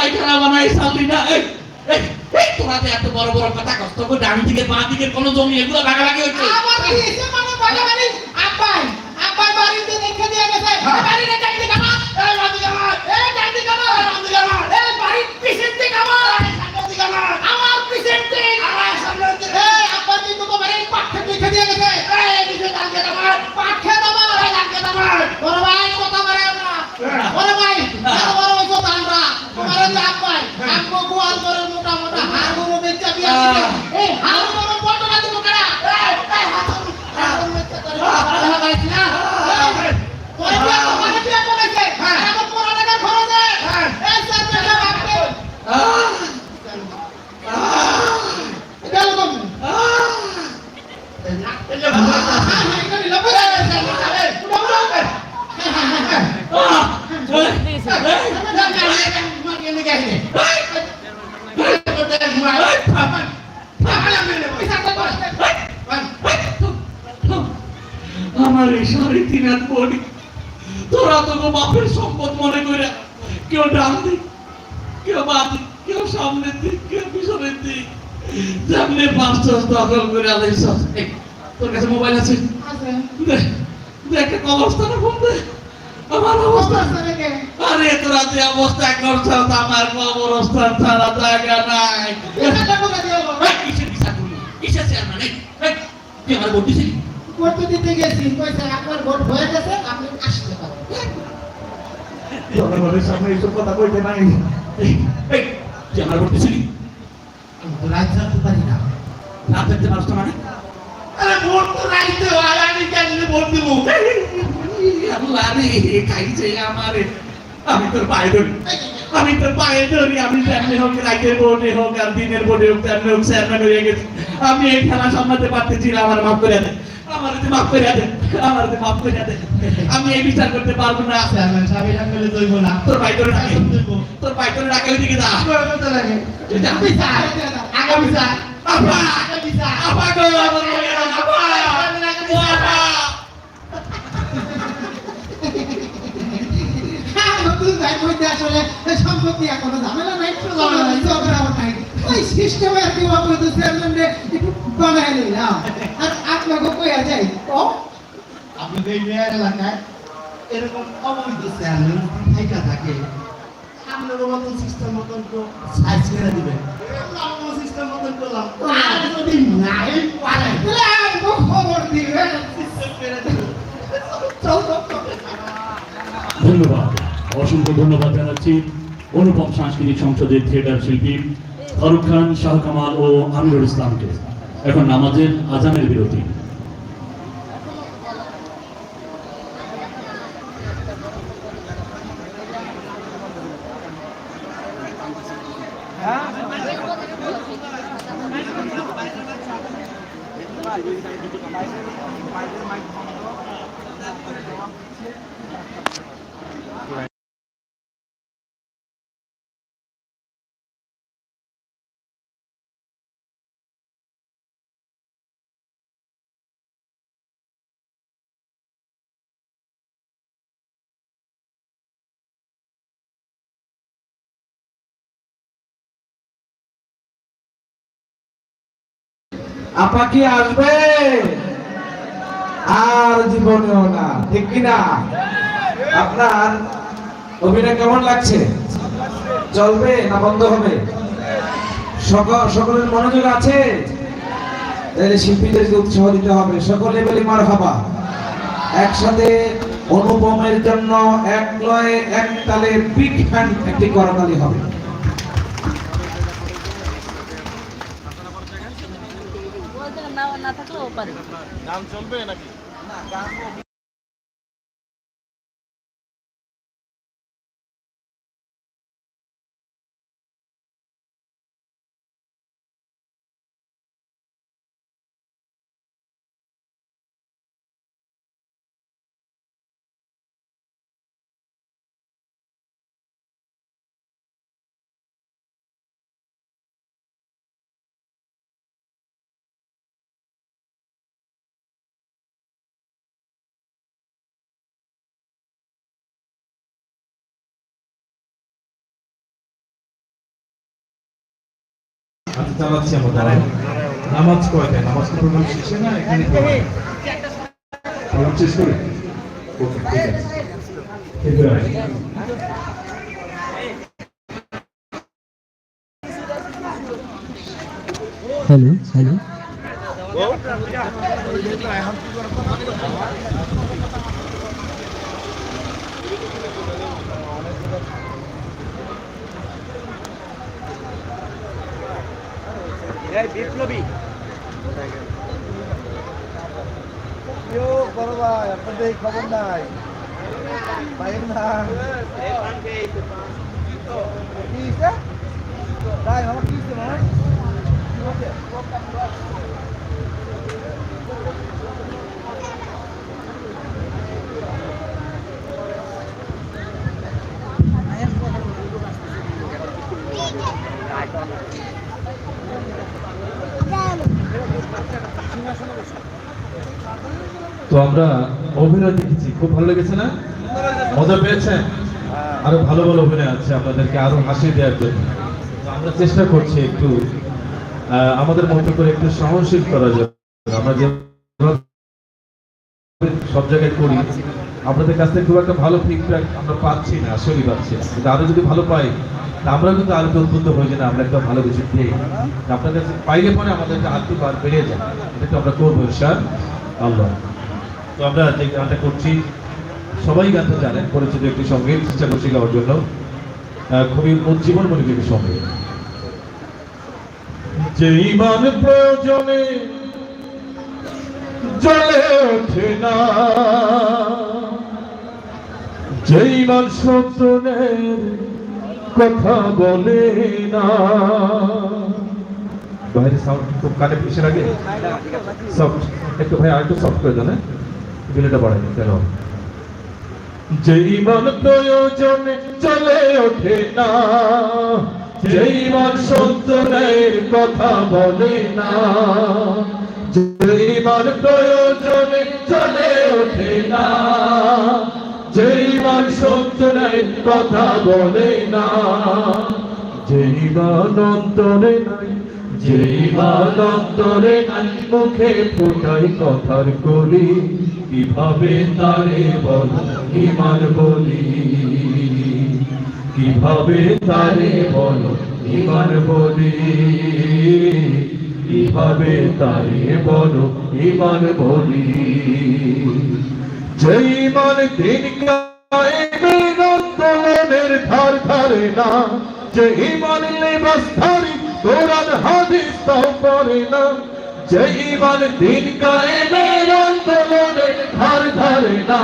পায়খানা বানাই সামলি না। এই তোরা যে এত বড় বড় কথা কষ্ট করে ডান দিকে বাঁ দিকে কোনো জমি এগুলো ভাগাভাগি হচ্ছে। আমার মানে? বাগাবাড়ি আব্বাই আব্বাই বাড়িতে দেখে দিয়ে গেছে। হ্যাঁ ডাইতে কামা এই রান্দি কামা এই ডাইতে কামা রান্দি কামা এই বাড়ি পিছনতে কামা সামনে কামা আমার পিছনতে আমার সামনে এই আব্বা কি তো বাড়ি পাঠে লিখে দিয়ে গেছে এই পিছে ডাইতে কামা পাঠে কামা এই ডাইতে কামা বড় ভাই কথা বলে না বড় ভাই এত বড় হইছো আমরা তোমার যে আব্বাই আমগো গোয়াল করে মোটা মোটা হাড় গরু বেচা বিয়া দিছে এই হাড় গরু বড় না দিব কেডা এই এই হাড় গরু হাড় গরু বেচা করে ভালো লাগাইছ না এই, তোর বিয়া তো মানে বিয়া করেছে আমার পুরো টাকা খরচে এই স্যার টাকা বাপকে আহ! আহ! গেল কম আহ! হ্যাঁ হ্যাঁ এটা নিলাম এই উড়ো উড়ো আহ! এই, এই, আমার এই সাড়ে তিন হাত বডি তোরা তো গো বাপের সম্পদ মনে করে কেউ ডান দিক কেউ সামনের দিক কেউ পিছনের দিক। যেমনি পাঁচটা দখল করে আলাইছ তোর কাছে মোবাইল আছে? দে দে ফোন দে। আমার অবস্থা আরে তোরা যে অবস্থা করছ আমার কবরস্থান ছাড়া জায়গা নাই। কিসের বিচার করলি? কিসের চেয়ারম্যান তুই আমার ভোট দিছিলি? করতে দিতে গেছি। কইছে আপনার ভোট হয়ে গেছে আপনি আসতে জনগণের সামনে এইসব কথা কইতে নাই। তুই আমার ভোট আমি তো রাত জানতে পারি না। রাত দেখতে পারছ মানে? আরে ভোট তো রাইতে হয় আমি কেন ভোট দিব? আল্লাহ রে খাইছে আমারে। আমি তোর পায়ে ধরি। আমি তোর পায়ে ধরি আমি তেমনি হোক রাইতের বোর্ডে হোক আর দিনের বোর্ডে হোক তেমনি হোক চেয়ারম্যান হয়ে গেছি। আমি এই খেলা সামলাতে পারতেছি না আমার মাফ করে দে। আমার মাফ করে দে। আমার তো মাফ করে দে। আমি এই বিচার করতে পারব না। চেয়ারম্যান সাহেব এটা করলে দইব না। তোর পায়ে ধরে রাখে তোর পায়ে ধরে রাখে। ওইদিকে দা করতে লাগে আগামী বিচার। আপা আগামী বিচার। আপা গো আমার না আপা ও আপা নতুন যাই বইতে আসলে সম্পত্তি এখনও ঝামেলা নাই। নাই। ওই সিস্টেমে আর কি চেয়ারম্যান একটু বানায় নিলাম। আর আপনাকে কইয়া যাই ও? এরকম থাকে। সিস্টেম মতন তো সাইজ করে আমরা সিস্টেম মতন করলাম আর যদি নাই পারে খবর দিবেন সিস্টেম করে চল ধন্যবাদ। অসংখ্য ধন্যবাদ জানাচ্ছি অনুপম সাংস্কৃতিক সংসদের থিয়েটার শিল্পী ফারুক খান, শাহ কামাল ও আমিরুল ইসলামকে। এখন নামাজের আজানের বিরতি। মাইকের মাইক আপা কি আসবে? আর জীবনেও না, ঠিক কিনা? আপনার অভিনয় কেমন লাগছে? চলবে না বন্ধ হবে? সকল, সকলের মনোযোগ আছে? তাহলে শিল্পীদেরকে উৎসাহ দিতে হবে, সকলে বলি মার হাবা একসাথে অনুপমের জন্য এক লয়ে এক তালে বিগ হ্যান্ড একটি করতালি হবে ওদের না না গান পারে আচ্ছা চালাচ্ছি আমরা দাঁড়াই নামাজ কয়টায় নামাজ কি প্রোগ্রাম শেষে না এখানে প্রোগ্রাম শেষ করে? ওকে ঠিক আছে। আসি। হ্যালো হ্যালো বড় ভাই আপনাদের এই খবর নাই পাইব না কি হইছে? তাই আমার কি হইছে মামা? কি হইছে? তো আমরা অভিনয় দেখেছি। খুব ভালো লেগেছে না? মজা পেয়েছেন? আরও ভালো ভালো অভিনয় আছে। আপনাদেরকে আরও হাসি দেওয়ার জন্য। আমরা চেষ্টা করছি একটু আমাদের মতো করে একটু সহনশীল করা যাবে আমরা যে সব জায়গায় করি, আপনাদের কাছ থেকে খুব একটা ভালো ফিডব্যাক আমরা পাচ্ছি না, আসলেই পাচ্ছি না। কিন্তু আরও যদি ভালো পাই আমরা কিন্তু আরও উদ্বুদ্ধ হয়ে যাই না, আমরা একটা ভালো কিছু দিই আপনার কাছে পাইলে পরে আমাদের আত্মীয় বার বেড়ে যায়। এটা তো আমরা করব স্যার আল্লাহ তো আমরা যে গানটা করছি, সবাই গানটা জানেন, পরিচিত একটি সংগীত চেষ্টা করছি গাওয়ার জন্য। খুবই উজ্জীবন মনে একটি সংগীত যে ইমান প্রয়োজনে জ্বলে ওঠে না যে ইমান সত্যনের কথা বলে না। বাইরে সাউন্ড খুব কানে পিছিয়ে লাগে। সফট একটু ভাই আরেকটু সফট করে দেন হ্যাঁ? বিলেটা বাড়াই কেন? যে ইমান প্রয়োজনে চলে ওঠে না যে ইমান সন্তানের কথা বলে না যে ইমান প্রয়োজনে চলে ওঠে না যে ইমান সন্তানের কথা বলে না। যে ইমান অন্তরে নাই যে ইমান অন্তরে নাই, মুখে ফোটাই কথার করি কীভাবে তারে বল ইমান বলি? কীভাবে তারে বল ইমান বলি? কীভাবে তারে বল ইমান বলি? যে ইমান দিন কায়েমের ধার ধারে না যে ইমান লেবাস ধারি কোরআন হাদিস তাও না যে ইমান দিন কায়েমের আন্দোলনের ধার ধারে না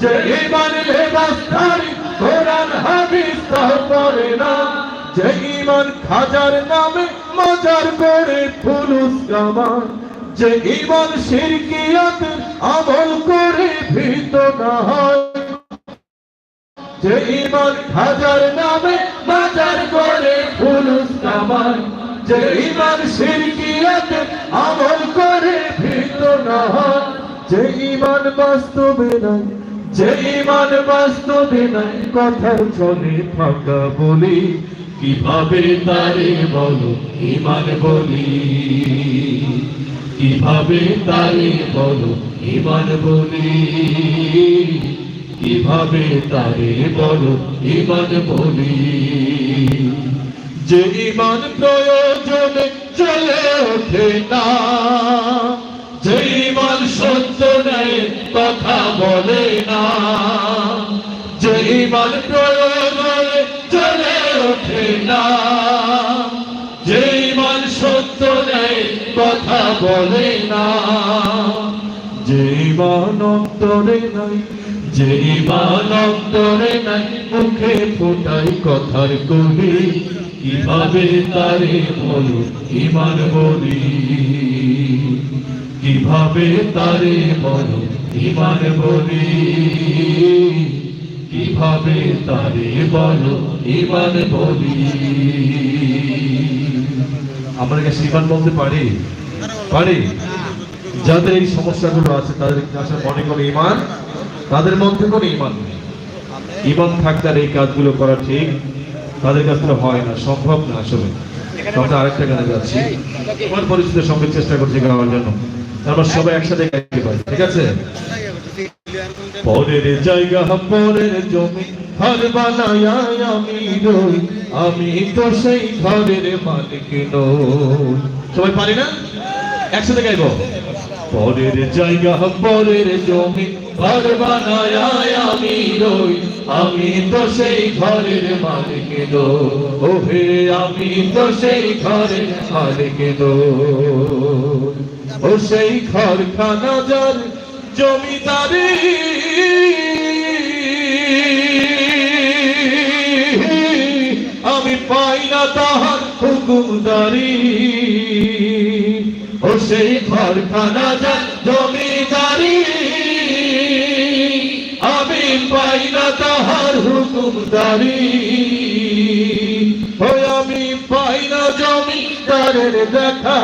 যে ইমান লেবাস ধারি কোরআন হাদিস তাও করে না যে ইমান খাজার নামে মাজার করে ফুলুস কামান যে ইমান শিরকিয়াত আমল করে ভীত না হয় যে ইমান হাজার নামে বাজার করে ফুলুস কামান যে ইমান শিরকিয়াত আমল করে ভীত না হয় যে ইমান বাস্তবে নাই যে ইমান বাস্তবে নাই কথা চলে ফাঁকা বলি। কীভাবে তারে বলো, ইমান বলি? কীভাবে তারে বলো? ইমান বলি। কীভাবে তারে বলো? ইমান বলি। যে ইমান প্রয়োজনে চলে ওঠে না, যে ইমান সত্য নেই কথা বলে না, যে ইমান প্রয়োজনে চলে ওঠে না। বলে না। যে ইমান নাই যে ইমান নাই, মুখে ফোটাই কথার কলি। কীভাবে তারে বলো ইমান বলি? কীভাবে তারে বলো ইমান বলি? কীভাবে তারে বলো ইমান বলি? আমরা কি ইমান বলতে পারি? পারি যাদের এই সমস্যাগুলো আছে, তাদের আসলে মনে করে ইমান তাদের মধ্যে কোনো ইমান নেই। ইমান থাকতে এই কাজগুলো করা ঠিক তাদের কাছে হয় না, সম্ভব না আসলে। আমরা আরেকটা গানে যাচ্ছি। আমার পরিচিত সঙ্গে চেষ্টা করছি গাওয়ার জন্য। আমরা সবাই একসাথে গাইতে পারি, ঠিক আছে? পরের জায়গা, পরের জমি, ঘর বানায় আমি রই। আমি তো সেই ঘরের মালিক নই। সবাই পারি না? একসাথে গাইবো। পরের জায়গা পরের জমি, ঘর বানায় আমি রই, আমি তো সেই ঘরের মালিক নই ও হে আমি তো সেই ঘরের মালিক নই ও সেই ঘরখানা যার জমিদারি। আমি পাই না তাহার হুকুমদারি। ও সেই ঘরখানা যার জমিদারি। আমি পাই না তাহার হুকুমদারি। ও আমি পাই না জমিদারের দেখা।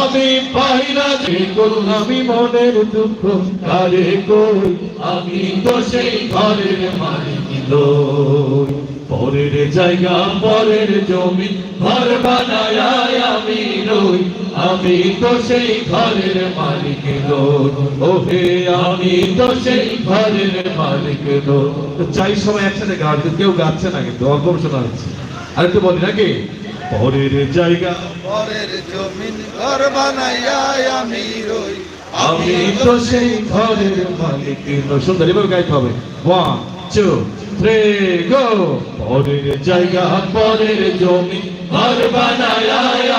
আমি পাই না যে করুন আমি মনের দুঃখ কারে কই। আমি তো সেই ঘরের মালিক লই পরের জায়গা পরের জমি ঘর বানায় আমি রই আমি তো সেই ঘরের মালিক ও হে আমি তো সেই ঘরের মালিক চাই সময় একসাথে গান কেউ গাচ্ছে না কিন্তু অল্প শোনা হচ্ছে আরেকটু বলি নাকি? পরের জায়গা পরের জমিন ঘর বানাইয়া আমি রই আমি তো সেই ঘরের মালিক। সুন্দর এভাবে গাইতে হবে। ওয়ান টু থ্রি পরের জায়গা, পরের জমি, ঘর বানায়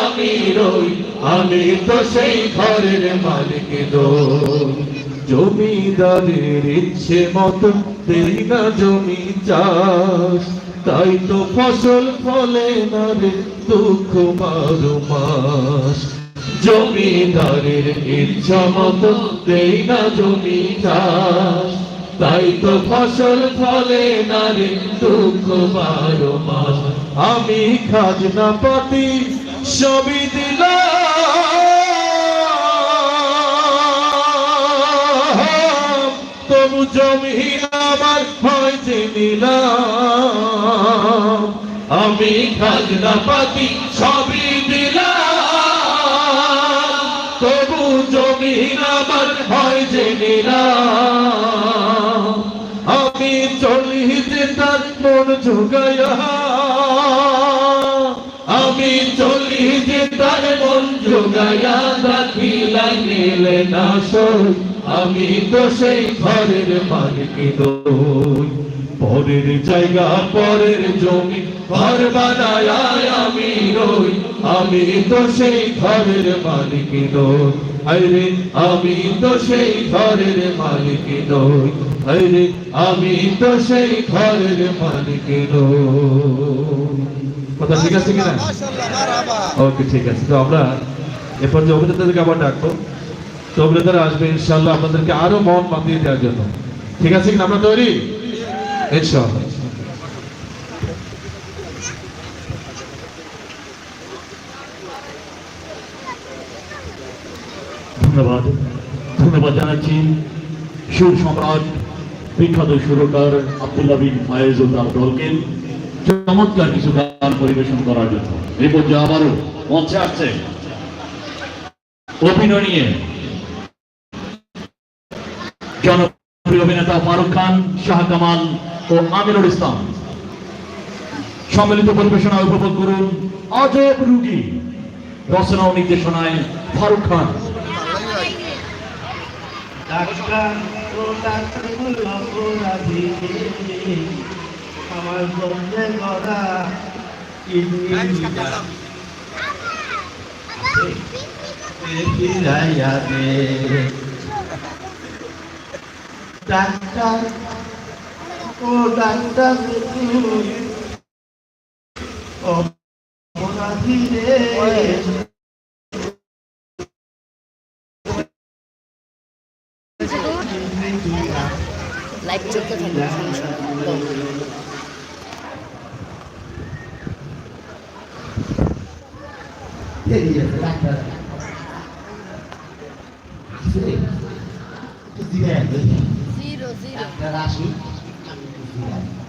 আমি রই। আমি তো সেই ঘরের মালিক নই। জমিদারের ইচ্ছে মতো দেই না জমি চাষ। তাই তো ফসল ফলে না রে দুঃখ বারো মাস। জমিদারের ইচ্ছা মতো দেই না জমি চাষ। তাই তো ফসল ফলে না রে দুঃখ বারো মাস। আমি খাজনা পাতি সবই দিলাম। তবু জমি আমার হয়েছে নিলাম। আমি খাজনা পাতি সবই আমার হয়েছে নিলাম আমি চলি যে তার মন যোগায়া আমি চলি যে তার মন যোগায়া দাখিলা নিলে না সই। আমি তো সেই ঘরের মালিক নই। পরের জায়গা পরের জমি ঘর বানায় আমি রই। আমি তো সেই ঘরের মালিক নই। আরে আমি তো সেই ঘরের মালিক নই। আরে আমি তো সেই ঘরের মালিক নই। কথা ঠিক আছে কিনা? ওকে ঠিক আছে। তো আমরা এরপর যে অভিনেতাদেরকে আবার ডাকবো। তো অভিনেতারা আসবে ইনশাল্লাহ আপনাদেরকে আরও মন মাতিয়ে দেওয়ার জন্য। ঠিক আছে কিনা আমরা তৈরি? ইনশাল্লাহ ধন্যবাদ। ধন্যবাদ জানাচ্ছি সুর সম্রাট বিখ্যাত সুরকার আব্দুল্লাহ বিন ফায়েজুল্লাহ দলকে চমৎকার কিছু গান পরিবেশন করার জন্য। এই পর্যায়ে আবারও মঞ্চে আসছে। অভিনয় নিয়ে জনপ্রিয় অভিনেতা ফারুক খান, শাহ কামাল ও আমিনুল ইসলাম। সম্মিলিত পরিবেশনায় উপভোগ করুন অজব রুগী। রচনা ও নির্দেশনায় ফারুক খান। ডাক্তার ও ডাক্তার তুই অপরাধী চলতে থাকবে সমস্যা নেই। বেরিয়ে গেছে ডাক্তার আসলে একটু Amen.